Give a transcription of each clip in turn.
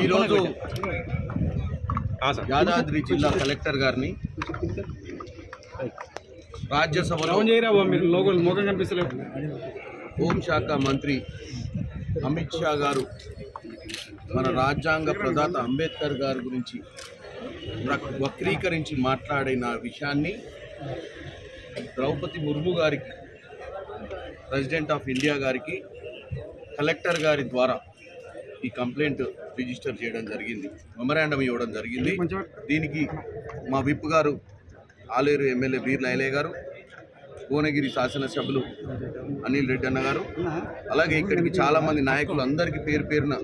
ఈరోజు ఆ, సార్. యాదాద్రి జిల్లా కలెక్టర్ గారిని రాజ్యసభలో హోంశాఖ మంత్రి అమిత్ షా గారు మన రాజ్యాంగ ప్రదాత అంబేద్కర్ గారి గురించి వక్- వక్రీకరించి మాట్లాడిన విషయాన్ని ద్రౌపది ముర్ము గారికి ప్రెసిడెంట్ ఆఫ్ ఇండియా గారికి కలెక్టర్ గారి ద్వారా ఈ కంప్లైంట్ రిజిస్టర్ చేయడం జరిగింది. మెమరాండం ఇవ్వడం జరిగింది. దీనికి మా విప్ గారు ఆలేరు ఎమ్మెల్యే బీర్ లైలే గారు భువనగిరి శాసనసభ్యులు అనిల్ రెడ్డి అన్న గారు అలాగే ఇక్కడికి చాలా మంది నాయకులు అందరికీ పేరు పేరున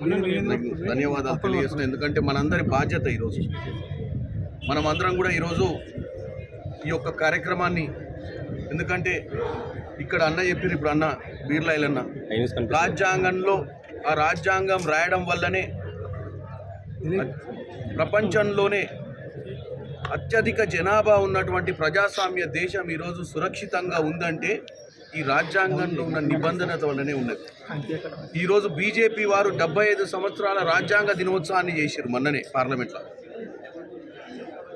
ధన్యవాదాలు తెలియజేస్తున్నాను ఎందుకంటే మనందరి బాధ్యత ఈరోజు. మనం అందరం కూడా ఈరోజు ఈ యొక్క కార్యక్రమాన్ని ఎందుకంటే ఇక్కడ అన్న చెప్పారు ఇప్పుడు అన్న బీర్లాయిల్ అన్న. రాజ్యాంగంలో ఆ రాజ్యాంగం రాయడం వల్లనే ప్రపంచంలోనే అత్యధిక జనాభా ఉన్నటువంటి ప్రజాస్వామ్య దేశం ఈరోజు సురక్షితంగా ఉందంటే ఈ రాజ్యాంగంలో ఉన్న నిబంధనత వల్లనే ఉన్నది. ఈరోజు బీజేపీ వారు డెబ్బై ఐదు సంవత్సరాల రాజ్యాంగ దినోత్సవాన్ని చేశారు మొన్ననే పార్లమెంట్లో.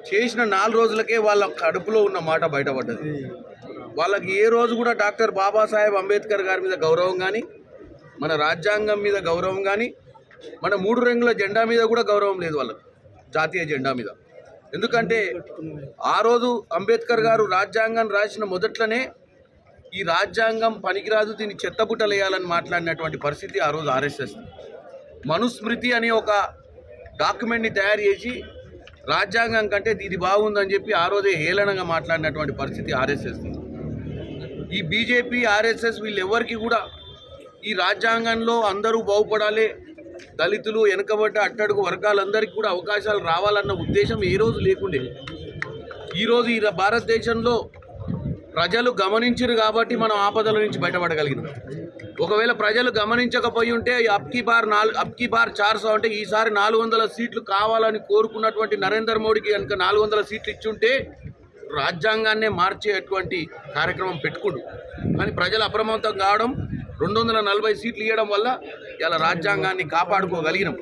చేసిన నాలుగు రోజులకే వాళ్ళ కడుపులో ఉన్న మాట బయటపడ్డది. వాళ్ళకి ఏ రోజు కూడా డాక్టర్ బాబాసాహెబ్ అంబేద్కర్ గారి మీద గౌరవం కానీ మన రాజ్యాంగం మీద గౌరవం కానీ మన మూడు రంగుల జెండా మీద కూడా గౌరవం లేదు వాళ్ళకు జాతీయ జెండా మీద. ఎందుకంటే ఆ రోజు అంబేద్కర్ గారు రాజ్యాంగం రాసిన మొదట్లోనే ఈ రాజ్యాంగం పనికిరాదు దీన్ని చెత్తబుట్టలేయాలని మాట్లాడినటువంటి పరిస్థితి ఆ రోజు ఆర్ఎస్ఎస్. మనుస్మృతి అనే ఒక డాక్యుమెంట్ని తయారు చేసి రాజ్యాంగం కంటే ఇది బాగుందని చెప్పి ఆ రోజే హేళనంగా మాట్లాడినటువంటి పరిస్థితి ఆర్ఎస్ఎస్ ఈ బీజేపీ ఆర్ఎస్ఎస్ వీళ్ళెవ్వరికి కూడా ఈ రాజ్యాంగంలో అందరూ బాగుపడాలి. దళితులు వెనుకబడ్డ అట్టడుగు వర్గాలందరికీ కూడా అవకాశాలు రావాలన్న ఉద్దేశం ఏ రోజు లేకుండే. ఈరోజు ఈ భారతదేశంలో ప్రజలు గమనించరు కాబట్టి మనం ఆపదల నుంచి బయటపడగలిగినాం. ఒకవేళ ప్రజలు గమనించకపోయి ఉంటే ఈ అబ్కి బార్ నాలుగు అబ్కి బార్ చార్ సో అంటే ఈసారి నాలుగు వందల సీట్లు కావాలని కోరుకున్నటువంటి నరేంద్ర మోడీకి కనుక నాలుగు వందల సీట్లు ఇచ్చుంటే రాజ్యాంగాన్నే మార్చేటువంటి కార్యక్రమం పెట్టుకుండు. కానీ ప్రజలు అప్రమత్తం కావడం రెండు వందల నలభై సీట్లు ఇవ్వడం వల్ల ఇలా రాజ్యాంగాన్ని కాపాడుకోగలిగినాం.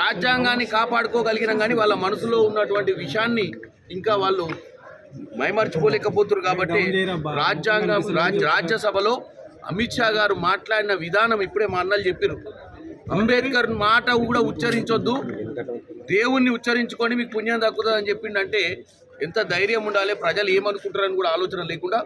రాజ్యాంగాన్ని కాపాడుకోగలిగినాం కానీ వాళ్ళ మనసులో ఉన్నటువంటి విషయాన్ని ఇంకా వాళ్ళు మైమర్చిపోలేకపోతున్నారు కాబట్టి రాజ్యాంగం రాజ్య రాజ్యసభలో అమిత్ షా గారు మాట్లాడిన విధానం ఇప్పుడే మా అన్నలు చెప్పారు అంబేద్కర్ మాట కూడా ఉచ్చరించొద్దు. దేవుణ్ణి ఉచ్చరించుకొని మీకు పుణ్యం దక్కుతుందని చెప్పిండంటే ఎంత ధైర్యం ఉండాలి ప్రజలు ఏమనుకుంటారని కూడా ఆలోచన లేకుండా